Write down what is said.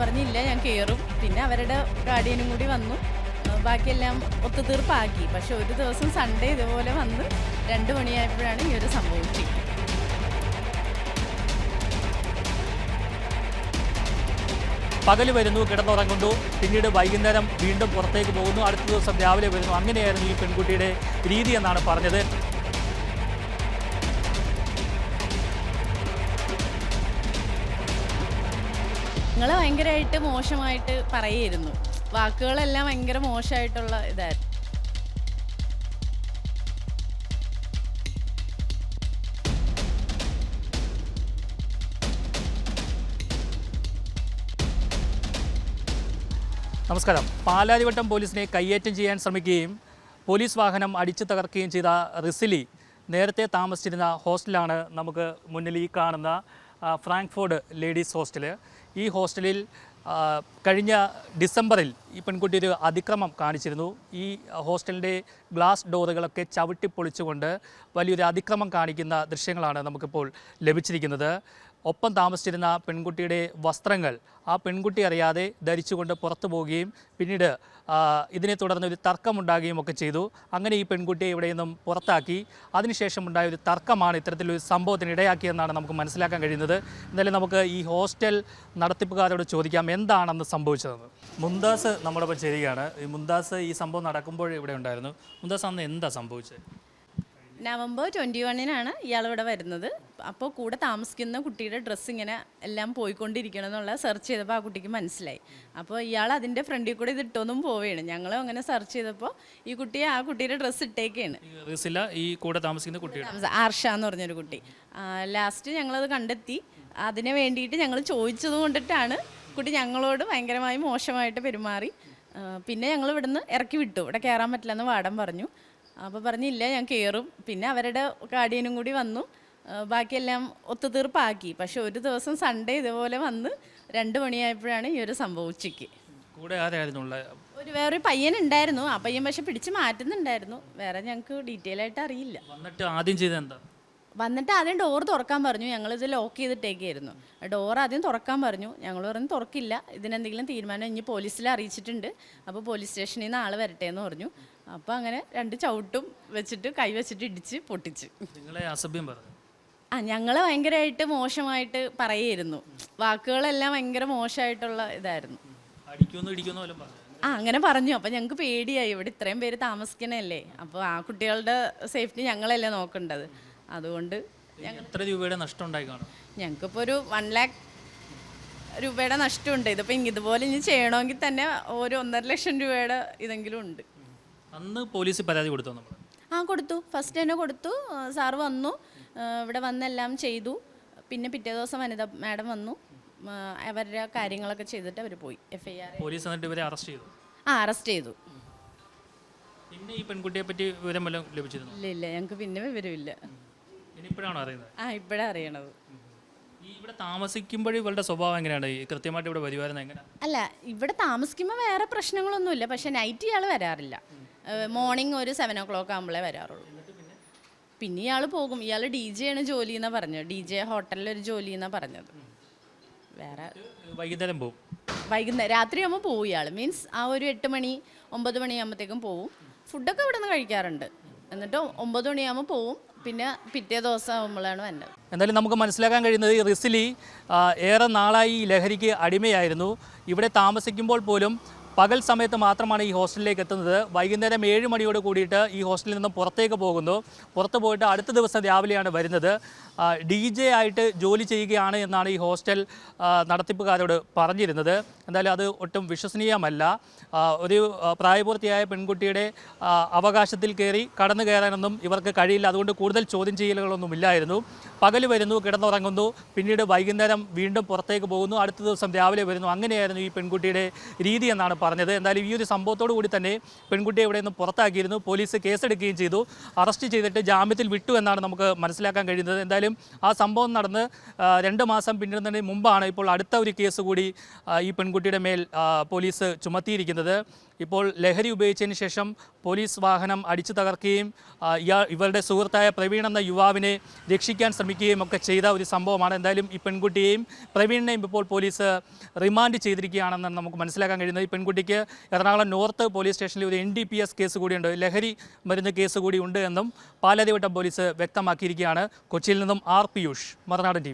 പറഞ്ഞില്ല ഞാൻ കയറും പിന്നെ അവരുടെ ഗാർഡിയനും കൂടി വന്നു. ബാക്കിയെല്ലാം ഒത്തുതീർപ്പാക്കി. പക്ഷെ ഒരു ദിവസം സൺഡേ ഇതുപോലെ വന്ന് രണ്ട് മണിയായപ്പോഴാണ് ഈ ഒരു സംഭവിച്ചത് പകൽ വരുന്നു കിടന്നുറങ്ങുന്നു. പിന്നീട് വൈകുന്നേരം വീണ്ടും പുറത്തേക്ക് പോകുന്നു. അടുത്ത ദിവസം രാവിലെ വരുന്നു. അങ്ങനെയായിരുന്നു ഈ പെൺകുട്ടിയുടെ രീതി എന്നാണ് പറഞ്ഞത്. നിങ്ങൾ ഭയങ്കരമായിട്ട് മോശമായിട്ട് പറയായിരുന്നു വാക്കുകളെല്ലാം ഭയങ്കര മോശമായിട്ടുള്ള ഇതായിരുന്നു. നമസ്കാരം. പാലാരിവട്ടം പോലീസിനെ കയ്യേറ്റം ചെയ്യാൻ ശ്രമിക്കുകയും പോലീസ് വാഹനം അടിച്ചു തകർക്കുകയും ചെയ്ത റിസിലി നേരത്തെ താമസിച്ചിരുന്ന ഹോസ്റ്റലാണ് നമുക്ക് മുന്നിൽ ഈ കാണുന്ന ഫ്രാങ്ക്ഫോർഡ് ലേഡീസ് ഹോസ്റ്റൽ ഈ ഹോസ്റ്റലിൽ കഴിഞ്ഞ ഡിസംബറിൽ ഈ പെൺകുട്ടി ഒരു അതിക്രമം കാണിച്ചിരുന്നു. ഈ ഹോസ്റ്റലിന്റെ ഗ്ലാസ് ഡോറുകളൊക്കെ ചവിട്ടി പൊളിച്ചുകൊണ്ട് വലിയൊരു അതിക്രമം കാണിക്കുന്ന ദൃശ്യങ്ങളാണ് നമുക്കിപ്പോൾ ലഭിച്ചിരിക്കുന്നത്. ഒപ്പം താമസിച്ചിരുന്ന പെൺകുട്ടിയുടെ വസ്ത്രങ്ങൾ ആ പെൺകുട്ടി അറിയാതെ ധരിച്ചുകൊണ്ട് പുറത്തു പോവുകയും പിന്നീട് ഇതിനെ തുടർന്ന് ഒരു തർക്കമുണ്ടാകുകയും ഒക്കെ ചെയ്തു. അങ്ങനെ ഈ പെൺകുട്ടിയെ ഇവിടെ നിന്നും പുറത്താക്കി. അതിനുശേഷം ഉണ്ടായ ഒരു തർക്കമാണ് ഇത്തരത്തിലൊരു സംഭവത്തിന് ഇടയാക്കിയെന്നാണ് നമുക്ക് മനസ്സിലാക്കാൻ കഴിയുന്നത്. എന്തായാലും നമുക്ക് ഈ ഹോസ്റ്റൽ നടത്തിപ്പുകാരോട് ചോദിക്കാം എന്താണെന്ന് സംഭവിച്ചതെന്ന്. മുന്താസ് നമ്മളൊപ്പം ചേരുകയാണ്. ഈ മുന്താസ് ഈ സംഭവം നടക്കുമ്പോൾ ഇവിടെ ഉണ്ടായിരുന്നു. മുന്താസ് അന്ന് എന്താ സംഭവിച്ചത്? നവംബർ ട്വന്റി വണ്ണിനാണ് ഇയാൾ ഇവിടെ വരുന്നത്. അപ്പോൾ കൂടെ താമസിക്കുന്ന കുട്ടിയുടെ ഡ്രസ്സ് ഇങ്ങനെ എല്ലാം പോയിക്കൊണ്ടിരിക്കണം എന്നുള്ള സെർച്ച് ചെയ്തപ്പോൾ ആ കുട്ടിക്ക് മനസ്സിലായി. അപ്പോൾ ഇയാൾ അതിന്റെ ഫ്രണ്ടിൽ കൂടെ ഇത് ഇട്ടൊന്നും പോവുകയാണ്. ഞങ്ങൾ അങ്ങനെ സെർച്ച് ചെയ്തപ്പോൾ ഈ കുട്ടിയെ ആ കുട്ടിയുടെ ഡ്രസ്സ് ഇട്ടേക്കാണ്. ഈ കൂടെ താമസിക്കുന്ന ആർഷ എന്ന് പറഞ്ഞൊരു കുട്ടി. ലാസ്റ്റ് ഞങ്ങളത് കണ്ടെത്തി. അതിന് വേണ്ടിയിട്ട് ഞങ്ങൾ ചോദിച്ചത് കൊണ്ടിട്ടാണ് കുട്ടി ഞങ്ങളോട് ഭയങ്കരമായി മോശമായിട്ട് പെരുമാറി. പിന്നെ ഞങ്ങൾ ഇവിടുന്ന് ഇറക്കി വിട്ടു. ഇവിടെ കയറാൻ പറ്റില്ലെന്ന് വാടം പറഞ്ഞു. അപ്പോൾ പറഞ്ഞില്ല ഞാൻ കയറും പിന്നെ അവരുടെ ഗാർഡിയനും കൂടി വന്നു. ബാക്കിയെല്ലാം ഒത്തുതീർപ്പാക്കി. പക്ഷെ ഒരു ദിവസം സൺഡേ ഇതുപോലെ വന്ന് രണ്ട് മണിയായപ്പോഴാണ് ഈ ഒരു സംഭവം ഉച്ചയ്ക്ക്. കൂടെ ആരായിരുന്നു ഒരു വേറൊരു പയ്യൻ ഉണ്ടായിരുന്നു. ആ പയ്യൻ പക്ഷെ പിടിച്ച് മാറ്റുന്നുണ്ടായിരുന്നു. വേറെ ഞങ്ങൾക്ക് ഡീറ്റെയിൽ ആയിട്ട് അറിയില്ല. വന്നിട്ട് ആദ്യം ചെയ്തെന്താ വന്നിട്ട് ആദ്യം ഡോർ തുറക്കാൻ പറഞ്ഞു. ഞങ്ങളിത് ലോക്ക് ചെയ്തിട്ടേക്കായിരുന്നു. ഡോർ ആദ്യം തുറക്കാൻ പറഞ്ഞു. ഞങ്ങൾ പറഞ്ഞു തുറക്കില്ല. ഇതിനെന്തെങ്കിലും തീരുമാനം ഇനി പോലീസിൽ അറിയിച്ചിട്ടുണ്ട്. അപ്പോൾ പോലീസ് സ്റ്റേഷനിൽ നിന്ന് ആൾ വരട്ടെ എന്ന് പറഞ്ഞു. അപ്പോൾ അങ്ങനെ രണ്ട് ചവിട്ടും വെച്ചിട്ട് കൈ വെച്ചിട്ട് ഇടിച്ച് പൊട്ടിച്ച്. നിങ്ങളെ അസഭ്യം പറഞ്ഞു. ആ ഞങ്ങൾ ഭയങ്കരമായിട്ട് മോശമായിട്ട് പറയായിരുന്നു വാക്കുകളെല്ലാം ഭയങ്കര മോശമായിട്ടുള്ള ഇതായിരുന്നു. വല്ലതും പറഞ്ഞു. ആ അങ്ങനെ പറഞ്ഞു. അപ്പം ഞങ്ങൾക്ക് പേടിയായി. ഇവിടെ ഇത്രയും പേര് താമസിക്കണല്ലേ? അപ്പോൾ ആ കുട്ടികളുടെ സേഫ്റ്റി ഞങ്ങളല്ലേ നോക്കേണ്ടത്. അതുകൊണ്ട് എത്ര രൂപയുടെ നഷ്ടം ഉണ്ടായി കാണും? ഞങ്ങൾക്കിപ്പോൾ ഒരു വൺ ലാക്ക് രൂപയുടെ നഷ്ടമുണ്ട്. ഇതിപ്പോൾ ഇനി ഇതുപോലെ ഇനി ചെയ്യണമെങ്കിൽ തന്നെ ഒരു ഒന്നര ലക്ഷം രൂപയുടെ ഇതെങ്കിലും ഉണ്ട്. അന്ന് പോലീസ് പരാതി കൊടുത്തു നമ്മൾ ആ കൊടുത്തു. ഫസ്റ്റ് തന്നെ കൊടുത്തു. സാറ് വന്നു. ഇവിടെ വന്നെല്ലാം ചെയ്തു. പിന്നെ പിറ്റേ ദിവസം വനിത മാഡം വന്നു. അവരുടെ കാര്യങ്ങളൊക്കെ ചെയ്തിട്ട് അവർ പോയി. എഫ് ഐ ആർ പോലീസ് എന്നിട്ട് ഇവരെ അറസ്റ്റ് ചെയ്തു? ആ അറസ്റ്റ് ചെയ്തു. പിന്നെ ഈ പെൺകുട്ടിയെ പറ്റി വിവരം വല്ലതും ലഭിച്ചിരുന്നു? ഇല്ല ഇല്ല. ഞങ്ങൾക്ക് പിന്നെ വിവരമില്ല. അറിയുന്നത്? ആ ഇപ്പോഴാണ് അറിയണത്. ഈ ഇവിടെ താമസിക്കുമ്പോഴും ഇവളുടെ സ്വഭാവം എങ്ങനെയാണ്? ഈ കൃത്യമായിട്ട് ഇവിടെ വരുമായിരുന്നത് എങ്ങനെ അല്ല ഇവിടെ താമസിക്കുമ്പോൾ വേറെ പ്രശ്നങ്ങളൊന്നുമില്ല. പക്ഷെ നൈറ്റ് ഇയാൾ വരാറില്ല. മോർണിംഗ് ഒരു സെവൻ ഓ ക്ലോക്ക് ആകുമ്പോഴേ വരാറുള്ളൂ പിന്നെ? ഇയാൾ പോകും. ഇയാൾ ഡി ജെ ആണ് ജോലി എന്നാ പറഞ്ഞത്. ഡി ജെ ഹോട്ടലിൽ ഒരു ജോലി എന്നാ പറഞ്ഞത്. വേറെ വൈകുന്നേരം പോകും വൈകുന്നേരം രാത്രിയാകുമ്പോൾ പോകും ഇയാൾ മീൻസ് ആ ഒരു എട്ട് മണി ഒമ്പത് മണിയാകുമ്പോഴത്തേക്കും പോവും. ഫുഡൊക്കെ ഇവിടെ നിന്ന് കഴിക്കാറുണ്ട്. എന്നിട്ട് ഒമ്പത് മണിയാകുമ്പോൾ പോവും. പിന്നെ പിറ്റേ ദിവസം ആകുമ്പോഴാണ് വന്നത്. എന്തായാലും നമുക്ക് മനസ്സിലാക്കാൻ കഴിയുന്നത് റിസ്ലി ഏറെ നാളായി ഈ ലഹരിക്ക് അടിമയായിരുന്നു. ഇവിടെ താമസിക്കുമ്പോൾ പോലും പകൽ സമയത്ത് മാത്രമാണ് ഈ ഹോസ്റ്റലിലേക്ക് എത്തുന്നത്. വൈകുന്നേരം ഏഴ് മണിയോട് കൂടിയിട്ട് ഈ ഹോസ്റ്റലിൽ നിന്നും പുറത്തേക്ക് പോകുന്നു. പുറത്ത് പോയിട്ട് അടുത്ത ദിവസം രാവിലെയാണ് വരുന്നത്. ഡി ജെ ആയിട്ട് ജോലി ചെയ്യുകയാണ് എന്നാണ് ഈ ഹോസ്റ്റൽ നടത്തിപ്പുകാരോട് പറഞ്ഞിരുന്നത്. എന്തായാലും അത് ഒട്ടും വിശ്വസനീയമല്ല. ഒരു പ്രായപൂർത്തിയായ പെൺകുട്ടിയുടെ അവകാശത്തിൽ കയറി കടന്നു കയറാനൊന്നും ഇവർക്ക് കഴിയില്ല. അതുകൊണ്ട് കൂടുതൽ ചോദ്യം ചെയ്യലുകളൊന്നും ഇല്ലായിരുന്നു. പകൽ വരുന്നു കിടന്നുറങ്ങുന്നു. പിന്നീട് വൈകുന്നേരം വീണ്ടും പുറത്തേക്ക് പോകുന്നു. അടുത്ത ദിവസം രാവിലെ വരുന്നു. അങ്ങനെയായിരുന്നു ഈ പെൺകുട്ടിയുടെ രീതി എന്നാണ് പറഞ്ഞത്. എന്തായാലും ഈ ഒരു സംഭവത്തോടു കൂടി തന്നെ പെൺകുട്ടിയെ ഇവിടെ നിന്ന് പുറത്താക്കിയിരുന്നു. പോലീസ് കേസെടുക്കുകയും ചെയ്തു. അറസ്റ്റ് ചെയ്തിട്ട് ജാമ്യത്തിൽ വിട്ടു എന്നാണ് നമുക്ക് മനസ്സിലാക്കാൻ കഴിയുന്നത്. എന്തായാലും ആ സംഭവം നടന്ന് രണ്ട് മാസം പിന്നിടുന്നതിന് മുമ്പാണ് ഇപ്പോൾ അടുത്ത ഒരു കേസ് കൂടി ഈ പെൺകുട്ടിയുടെ മേൽ പോലീസ് ചുമത്തിയിരിക്കുന്നത്. ഇപ്പോൾ ലഹരി ഉപയോഗിച്ചതിന് ശേഷം പോലീസ് വാഹനം അടിച്ചു തകർക്കുകയും ഇയാൾ ഇവരുടെ സുഹൃത്തായ പ്രവീൺ എന്ന യുവാവിനെ രക്ഷിക്കാൻ ശ്രമിക്കുകയും ഒക്കെ ചെയ്ത ഒരു സംഭവമാണ്. എന്തായാലും ഈ പെൺകുട്ടിയെയും പ്രവീണിനെയും ഇപ്പോൾ പോലീസ് റിമാൻഡ് ചെയ്തിരിക്കുകയാണെന്ന് നമുക്ക് മനസ്സിലാക്കാൻ കഴിയുന്നത്. ഈ പെൺകുട്ടിക്ക് എറണാകുളം നോർത്ത് പോലീസ് സ്റ്റേഷനിൽ ഒരു N D P S case കൂടിയുണ്ട്. ലഹരി മരുന്ന് കേസ് കൂടി ഉണ്ട് എന്നും പാലാരിവട്ടം പോലീസ് വ്യക്തമാക്കിയിരിക്കുകയാണ്. കൊച്ചിയിൽ നിന്നും ആർ. പിയൂഷ് മറുനാടൻ ടി